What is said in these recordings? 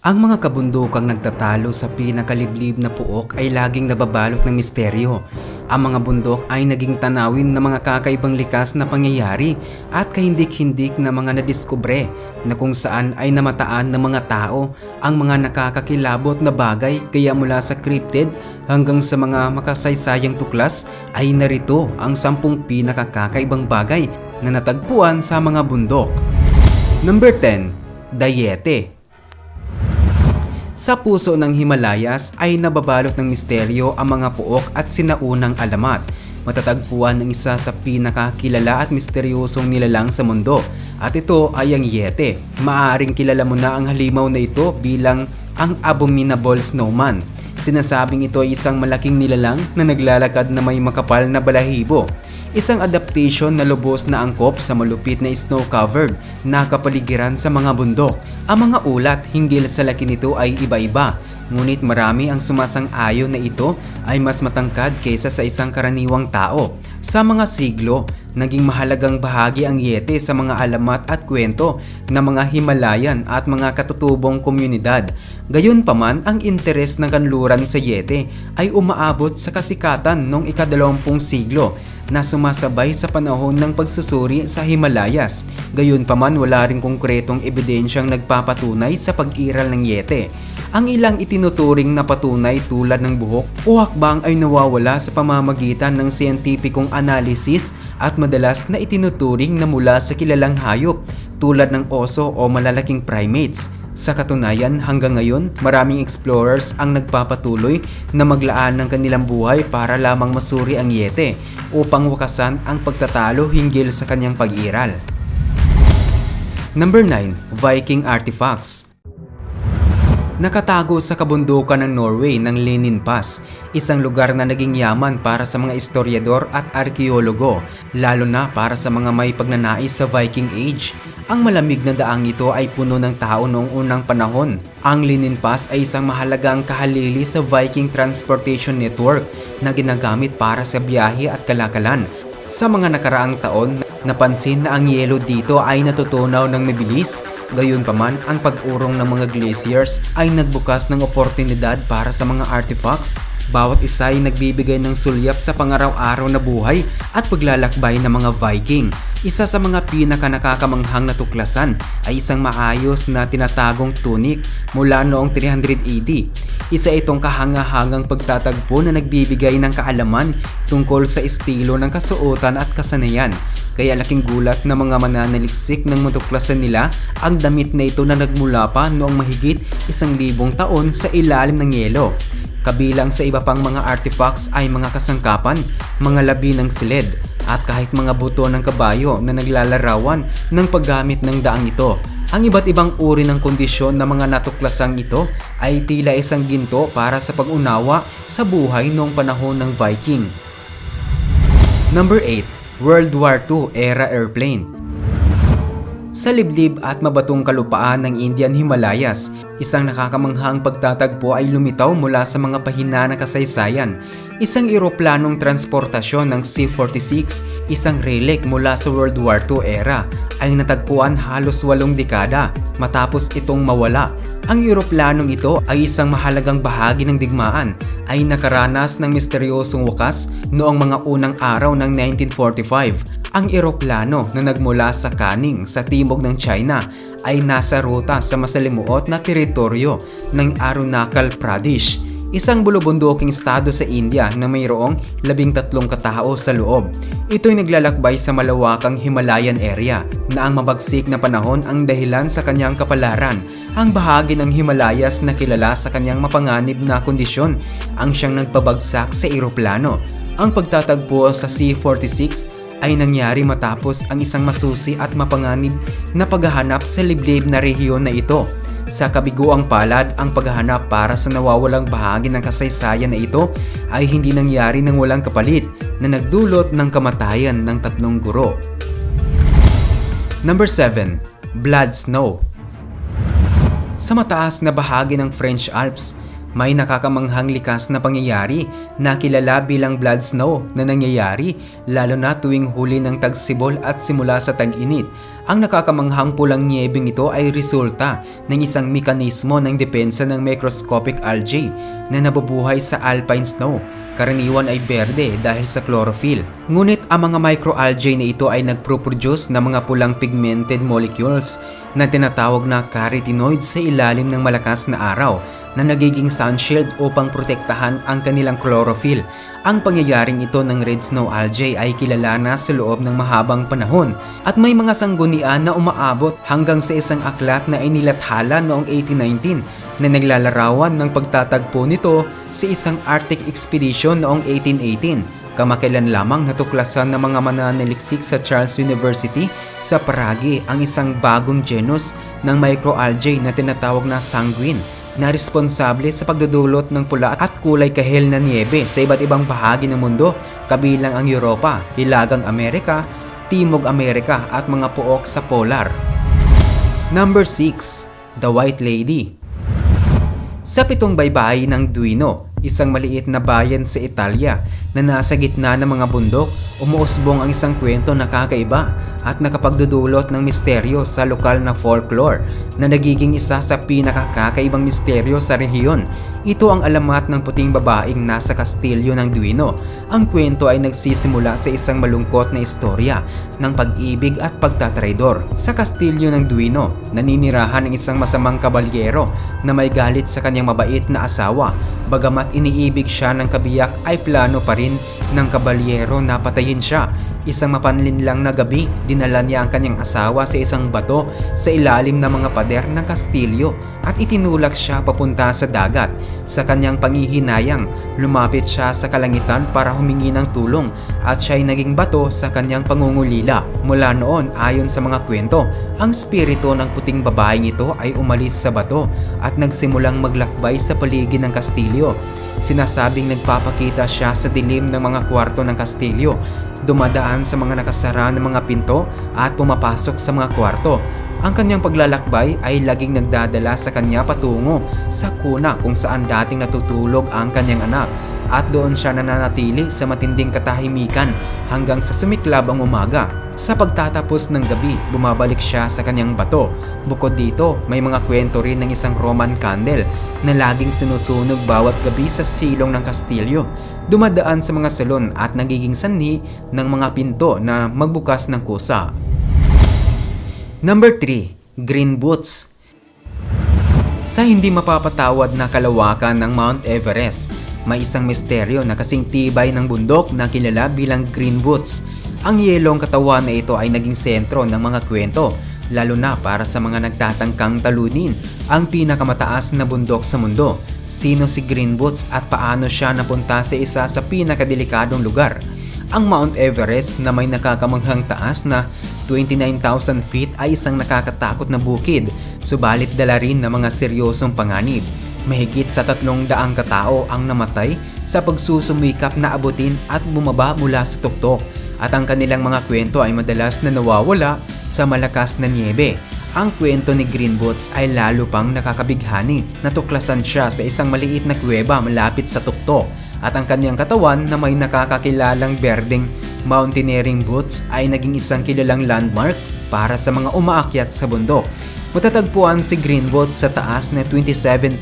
Ang mga kabundukang nagtatalo sa pinakaliblib na puok ay laging nababalot ng misteryo. Ang mga bundok ay naging tanawin ng mga kakaibang likas na pangyayari at kahindik-hindik na mga nadiskubre na kung saan ay namataan ng mga tao ang mga nakakakilabot na bagay kaya mula sa cryptid hanggang sa mga makasaysayang tuklas ay narito ang sampung pinakakakaibang bagay na natagpuan sa mga bundok. Number 10. Dayete sa puso ng Himalayas ay nababalot ng misteryo ang mga puok at sinaunang alamat. Matatagpuan ng isa sa pinakakilala at misteryosong nilalang sa mundo at ito ay ang Yete. Maaring kilala mo na ang halimaw na ito bilang ang Abominable Snowman. Sinasabing ito ay isang malaking nilalang na naglalakad na may makapal na balahibo isang adaptation na lubos na angkop sa malupit na snow-covered na kapaligiran sa mga bundok. Ang mga ulat hinggil sa laki nito ay iba-iba, ngunit marami ang sumasang-ayon na ito ay mas matangkad kaysa sa isang karaniwang tao. Sa mga siglo, naging mahalagang bahagi ang Yete sa mga alamat at kwento ng mga Himalayan at mga katutubong komunidad. Gayunpaman, ang interes ng kanluran sa Yete ay umaabot sa kasikatan noong ikadalawampung siglo na sumasabay sa panahon ng pagsusuri sa Himalayas. Gayunpaman wala ring konkretong ebidensyang nagpapatunay sa pag-iral ng Yete. Ang ilang itinuturing na patunay tulad ng buhok o hakbang ay nawawala sa pamamagitan ng siyentipikong analysis at madalas na itinuturing na mula sa kilalang hayop tulad ng oso o malalaking primates. Sa katunayan, hanggang ngayon, maraming explorers ang nagpapatuloy na maglaan ng kanilang buhay para lamang masuri ang Yete upang wakasan ang pagtatalo hinggil sa kanyang pag-iral. Number 9. Viking Artifacts Nakatago sa kabundukan ng Norway ng Lenin Pass, isang lugar na naging yaman para sa mga historiador at arkeologo, lalo na para sa mga may pagnanais sa Viking Age. Ang malamig na daang ito ay puno ng tao noong unang panahon. Ang Lenin Pass ay isang mahalagang kahalili sa Viking Transportation Network na ginagamit para sa biyahe at kalakalan. Sa mga nakaraang taon, napansin na ang yelo dito ay natutunaw ng mabilis Gayunpaman, ang pag-urong ng mga glaciers ay nagbukas ng oportunidad para sa mga artifacts. Bawat isa ay nagbibigay ng sulyap sa pangaraw-araw na buhay at paglalakbay ng mga Viking. Isa sa mga pinaka nakakamanghang na ay isang maayos na tinatagong tunic mula noong 300 AD. Isa itong kahangahangang pagtatagpo na nagbibigay ng kaalaman tungkol sa estilo ng kasuotan at kasanayan kaya laking gulat ng mga mananaliksik ng matuklasan nila ang damit na ito na nagmula pa noong mahigit isang libong taon sa ilalim ng yelo. Kabilang sa iba pang mga artifacts ay mga kasangkapan, mga labi ng silid, at kahit mga buto ng kabayo na naglalarawan ng paggamit ng daang ito. Ang iba't ibang uri ng kondisyon ng mga natuklasang ito ay tila isang ginto para sa pag-unawa sa buhay noong panahon ng Viking. Number 8 World War II era airplane. Sa liblib at mabatong kalupaan ng Indian Himalayas, isang nakakamanghang pagtatagpo ay lumitaw mula sa mga pahina ng kasaysayan. Isang eroplanong transportasyon ng C-46, isang relic mula sa World War II era, ay natagpuan halos walong dekada matapos itong mawala ang eroplanong ito ay isang mahalagang bahagi ng digmaan ay nakaranas ng misteryosong wakas noong mga unang araw ng 1945. Ang eroplano na nagmula sa Kaning sa timog ng China ay nasa ruta sa masalimuot na teritoryo ng Arunachal Pradesh isang bulubunduking estado sa India na mayroong labing tatlong katao sa loob. Ito'y naglalakbay sa malawakang Himalayan area na ang mabagsik na panahon ang dahilan sa kanyang kapalaran. Ang bahagi ng Himalayas na kilala sa kanyang mapanganib na kondisyon ang siyang nagpabagsak sa eroplano. Ang pagtatagpo sa C-46 ay nangyari matapos ang isang masusi at mapanganib na paghahanap sa liblib na rehiyon na ito sa kabiguang palad, ang paghahanap para sa nawawalang bahagi ng kasaysayan na ito ay hindi nangyari ng walang kapalit na nagdulot ng kamatayan ng tatlong guro. Number 7. Blood Snow Sa mataas na bahagi ng French Alps, may nakakamanghang likas na pangyayari na kilala bilang blood snow na nangyayari lalo na tuwing huli ng tagsibol at simula sa tag-init. Ang nakakamanghang pulang niyebeng ito ay resulta ng isang mekanismo ng depensa ng microscopic algae na nabubuhay sa alpine snow. Karaniwan ay berde dahil sa chlorophyll. Ngunit ang mga microalgae na ito ay nagproproduce ng mga pulang pigmented molecules na tinatawag na carotenoids sa ilalim ng malakas na araw na nagiging sunshield upang protektahan ang kanilang chlorophyll. Ang pangyayaring ito ng red snow algae ay kilala na sa loob ng mahabang panahon at may mga sanggunian na umaabot hanggang sa isang aklat na inilathala noong 1819 na naglalarawan ng pagtatagpo nito sa isang Arctic expedition noong 1818. Kamakailan lamang natuklasan ng mga mananaliksik sa Charles University sa Prague ang isang bagong genus ng microalgae na tinatawag na sanguine na responsable sa pagdudulot ng pula at kulay kahel na niebe sa iba't ibang bahagi ng mundo kabilang ang Europa, Hilagang Amerika, Timog Amerika at mga puok sa polar. Number 6. The White Lady sa pitong baybayin ng Duino, isang maliit na bayan sa Italia na nasa gitna ng mga bundok, umuusbong ang isang kwento na kakaiba at nakapagdudulot ng misteryo sa lokal na folklore na nagiging isa sa pinakakakaibang misteryo sa rehiyon. Ito ang alamat ng puting babaeng nasa kastilyo ng Duino. Ang kwento ay nagsisimula sa isang malungkot na istorya ng pag-ibig at pagtatraidor. Sa kastilyo ng Duino, naninirahan ang isang masamang kabalyero na may galit sa kanyang mabait na asawa. Bagamat iniibig siya ng kabiyak ay plano pa rin ng kabalyero na patayin siya. Isang mapanlinlang na gabi, dinala niya ang kanyang asawa sa isang bato sa ilalim ng mga pader ng kastilyo at itinulak siya papunta sa dagat. Sa kanyang pangihinayang, lumapit siya sa kalangitan para humingi ng tulong at siya ay naging bato sa kanyang pangungulila. Mula noon, ayon sa mga kwento, ang spirito ng puting babaeng ito ay umalis sa bato at nagsimulang maglakbay sa paligid ng kastilyo. Sinasabing nagpapakita siya sa dilim ng mga kwarto ng kastilyo, dumadaan sa mga nakasara ng mga pinto at pumapasok sa mga kwarto. Ang kanyang paglalakbay ay laging nagdadala sa kanya patungo sa kuna kung saan dating natutulog ang kanyang anak at doon siya nananatili sa matinding katahimikan hanggang sa sumiklab ang umaga. Sa pagtatapos ng gabi, bumabalik siya sa kanyang bato. Bukod dito, may mga kwento rin ng isang Roman candle na laging sinusunog bawat gabi sa silong ng kastilyo. Dumadaan sa mga salon at nagiging sanhi ng mga pinto na magbukas ng kusa. Number 3. Green Boots Sa hindi mapapatawad na kalawakan ng Mount Everest, may isang misteryo na kasing tibay ng bundok na kilala bilang Green Boots. Ang yelong katawan na ito ay naging sentro ng mga kwento, lalo na para sa mga nagtatangkang talunin ang pinakamataas na bundok sa mundo. Sino si Green Boots at paano siya napunta sa isa sa pinakadelikadong lugar? Ang Mount Everest na may nakakamanghang taas na 29,000 feet ay isang nakakatakot na bukid, subalit dala rin ng mga seryosong panganib. Mahigit sa tatlong daang katao ang namatay sa pagsusumikap na abutin at bumaba mula sa tuktok at ang kanilang mga kwento ay madalas na nawawala sa malakas na niebe. Ang kwento ni Green Boots ay lalo pang nakakabighani. Natuklasan siya sa isang maliit na kuweba malapit sa tuktok at ang kanyang katawan na may nakakakilalang berdeng mountaineering boots ay naging isang kilalang landmark para sa mga umaakyat sa bundok. Matatagpuan si Green Boots sa taas na 27,000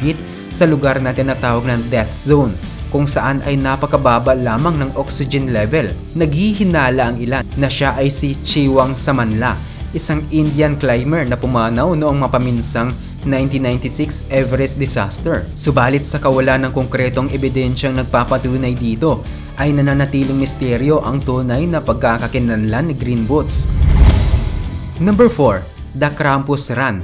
feet sa lugar na tinatawag ng Death Zone kung saan ay napakababa lamang ng oxygen level. Naghihinala ang ilan na siya ay si Chiwang Samanla, isang Indian climber na pumanaw noong mapaminsang 1996 Everest disaster. Subalit sa kawalan ng konkretong ebidensyang nagpapatunay dito, ay nananatiling misteryo ang tunay na pagkakakinlanlan ni Green Boots. Number 4. The Krampus Run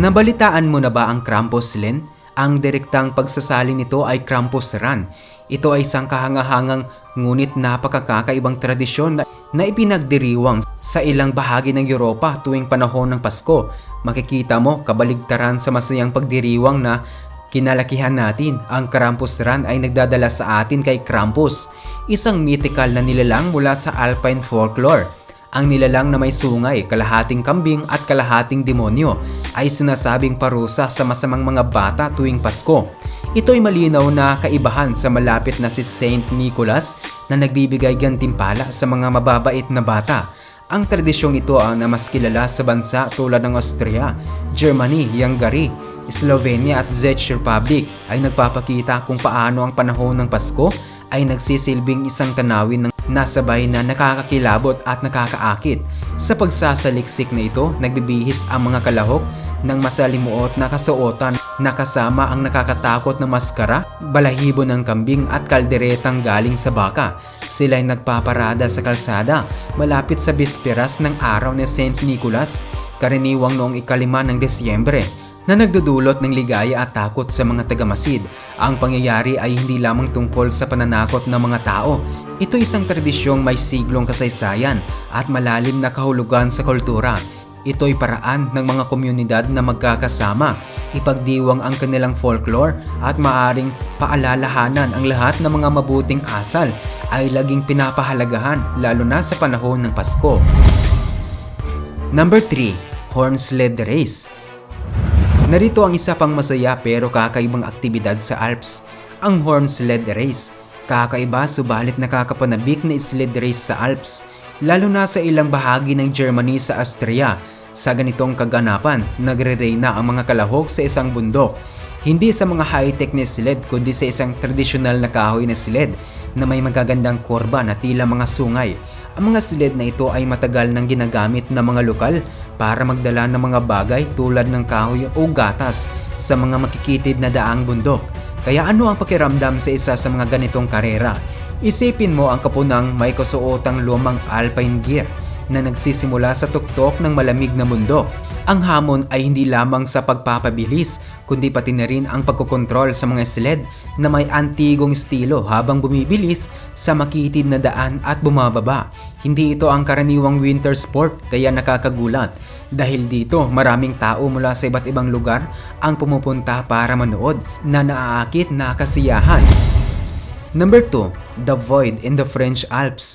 Nabalitaan mo na ba ang Krampus Len? Ang direktang pagsasali nito ay Krampus Run. Ito ay isang kahangahangang ngunit napakakakaibang tradisyon na ipinagdiriwang sa ilang bahagi ng Europa tuwing panahon ng Pasko. Makikita mo kabaligtaran sa masayang pagdiriwang na Kinalakihan natin, ang Krampus Run ay nagdadala sa atin kay Krampus, isang mythical na nilalang mula sa Alpine folklore. Ang nilalang na may sungay, kalahating kambing at kalahating demonyo ay sinasabing parusa sa masamang mga bata tuwing Pasko. Ito'y malinaw na kaibahan sa malapit na si Saint Nicholas na nagbibigay gantimpala sa mga mababait na bata. Ang tradisyong ito ang na mas kilala sa bansa tulad ng Austria, Germany, Hungary, Slovenia at Czech Republic ay nagpapakita kung paano ang panahon ng Pasko ay nagsisilbing isang tanawin ng nasabay na nakakakilabot at nakakaakit. Sa pagsasaliksik na ito, nagbibihis ang mga kalahok ng masalimuot na kasuotan na kasama ang nakakatakot na maskara, balahibo ng kambing at kalderetang galing sa baka. Sila ay nagpaparada sa kalsada malapit sa bisperas ng araw ni St. Nicholas, karaniwang noong ikalima ng Desyembre na nagdudulot ng ligaya at takot sa mga tagamasid. Ang pangyayari ay hindi lamang tungkol sa pananakot ng mga tao. Ito isang tradisyong may siglong kasaysayan at malalim na kahulugan sa kultura. Ito'y paraan ng mga komunidad na magkakasama, ipagdiwang ang kanilang folklore at maaring paalalahanan ang lahat ng mga mabuting asal ay laging pinapahalagahan lalo na sa panahon ng Pasko. Number 3. Horn Sled Race Narito ang isa pang masaya pero kakaibang aktibidad sa Alps, ang Horn Sled Race. Kakaiba subalit nakakapanabik na sled race sa Alps, lalo na sa ilang bahagi ng Germany sa Austria. Sa ganitong kaganapan, nagre-reyna ang mga kalahok sa isang bundok. Hindi sa mga high-tech na sled kundi sa isang tradisyonal na kahoy na sled na may magagandang kurba na tila mga sungay. Ang mga sled na ito ay matagal nang ginagamit ng mga lokal para magdala ng mga bagay tulad ng kahoy o gatas sa mga makikitid na daang bundok. Kaya ano ang pakiramdam sa isa sa mga ganitong karera? Isipin mo ang kapunang may kasuotang lumang alpine gear na nagsisimula sa tuktok ng malamig na bundok. Ang hamon ay hindi lamang sa pagpapabilis, kundi pati na rin ang pagkokontrol sa mga sled na may antigong estilo habang bumibilis sa makitid na daan at bumababa. Hindi ito ang karaniwang winter sport kaya nakakagulat. Dahil dito, maraming tao mula sa iba't ibang lugar ang pumupunta para manood na naaakit na kasiyahan. Number 2, The Void in the French Alps.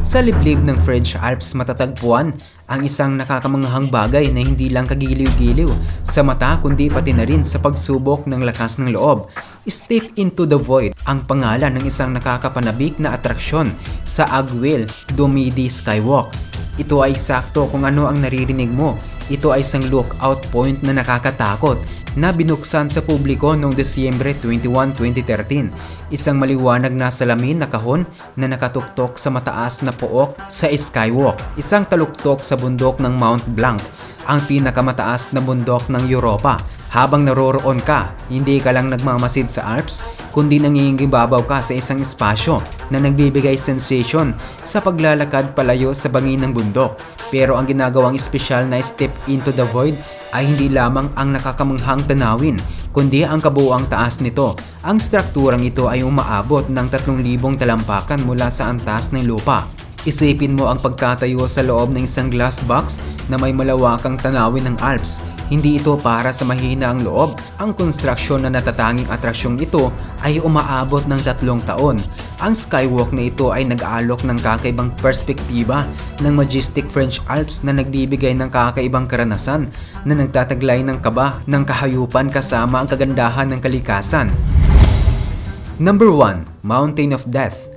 Sa liblib ng French Alps matatagpuan ang isang nakakamanghang bagay na hindi lang kagiliw-giliw sa mata kundi pati na rin sa pagsubok ng lakas ng loob. Step into the Void ang pangalan ng isang nakakapanabik na atraksyon sa Aguil Domidi Skywalk. Ito ay sakto kung ano ang naririnig mo. Ito ay isang lookout point na nakakatakot na binuksan sa publiko noong Desyembre 21, 2013. Isang maliwanag na salamin na kahon na nakatuktok sa mataas na pook sa Skywalk. Isang taluktok sa bundok ng Mount Blanc, ang pinakamataas na bundok ng Europa. Habang naroroon ka, hindi ka lang nagmamasid sa Alps, kundi nangingibabaw ka sa isang espasyo na nagbibigay sensation sa paglalakad palayo sa bangin ng bundok. Pero ang ginagawang espesyal na step into the void ay hindi lamang ang nakakamanghang tanawin, kundi ang kabuuang taas nito. Ang strukturang ito ay umaabot ng 3,000 talampakan mula sa antas ng lupa. Isipin mo ang pagtatayo sa loob ng isang glass box na may malawakang tanawin ng Alps. Hindi ito para sa mahina ang loob. Ang konstruksyon na natatanging atraksyong ito ay umaabot ng tatlong taon. Ang skywalk na ito ay nag-aalok ng kakaibang perspektiba ng majestic French Alps na nagbibigay ng kakaibang karanasan na nagtataglay ng kaba ng kahayupan kasama ang kagandahan ng kalikasan. Number 1, Mountain of Death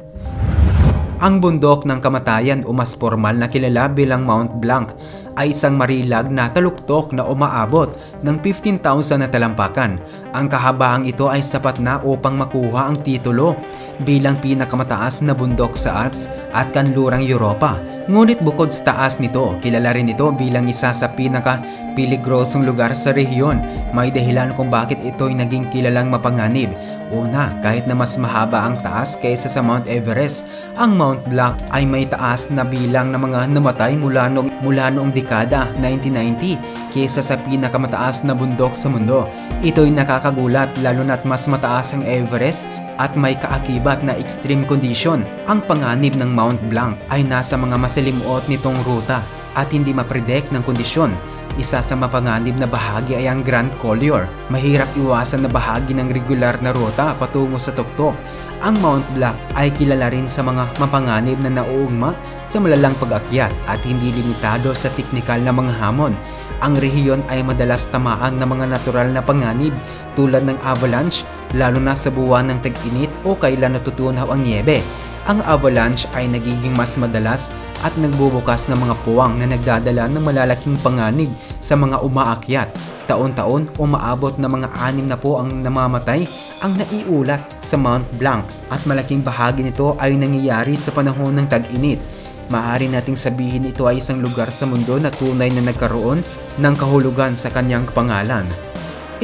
ang bundok ng kamatayan o mas formal na kilala bilang Mount Blanc ay isang marilag na taluktok na umaabot ng 15,000 na talampakan. Ang kahabaang ito ay sapat na upang makuha ang titulo bilang pinakamataas na bundok sa Alps at kanlurang Europa. Ngunit bukod sa taas nito, kilala rin ito bilang isa sa pinaka piligrosong lugar sa rehiyon. May dahilan kung bakit ito ay naging kilalang mapanganib Una, kahit na mas mahaba ang taas kaysa sa Mount Everest, ang Mount Blanc ay may taas na bilang ng mga namatay mula noong, mula noong dekada 1990 kaysa sa pinakamataas na bundok sa mundo. Ito'y nakakagulat lalo na't mas mataas ang Everest at may kaakibat na extreme condition. Ang panganib ng Mount Blanc ay nasa mga masalimuot nitong ruta at hindi mapredict ng kondisyon isa sa mapanganib na bahagi ay ang Grand Collier. Mahirap iwasan na bahagi ng regular na ruta patungo sa tuktok. Ang Mount Blanc ay kilala rin sa mga mapanganib na nauugma sa malalang pag-akyat at hindi limitado sa teknikal na mga hamon. Ang rehiyon ay madalas tamaan ng mga natural na panganib tulad ng avalanche lalo na sa buwan ng tag-init o kailan natutunaw ang niebe. ang avalanche ay nagiging mas madalas at nagbubukas ng mga puwang na nagdadala ng malalaking panganib sa mga umaakyat. Taon-taon umaabot na mga anim na po ang namamatay ang naiulat sa Mount Blanc at malaking bahagi nito ay nangyayari sa panahon ng tag-init. Maaari nating sabihin ito ay isang lugar sa mundo na tunay na nagkaroon ng kahulugan sa kanyang pangalan.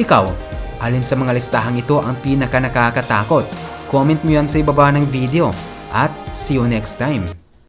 Ikaw, alin sa mga listahang ito ang pinaka nakakatakot? Comment mo yan sa ibaba ng video at see you next time.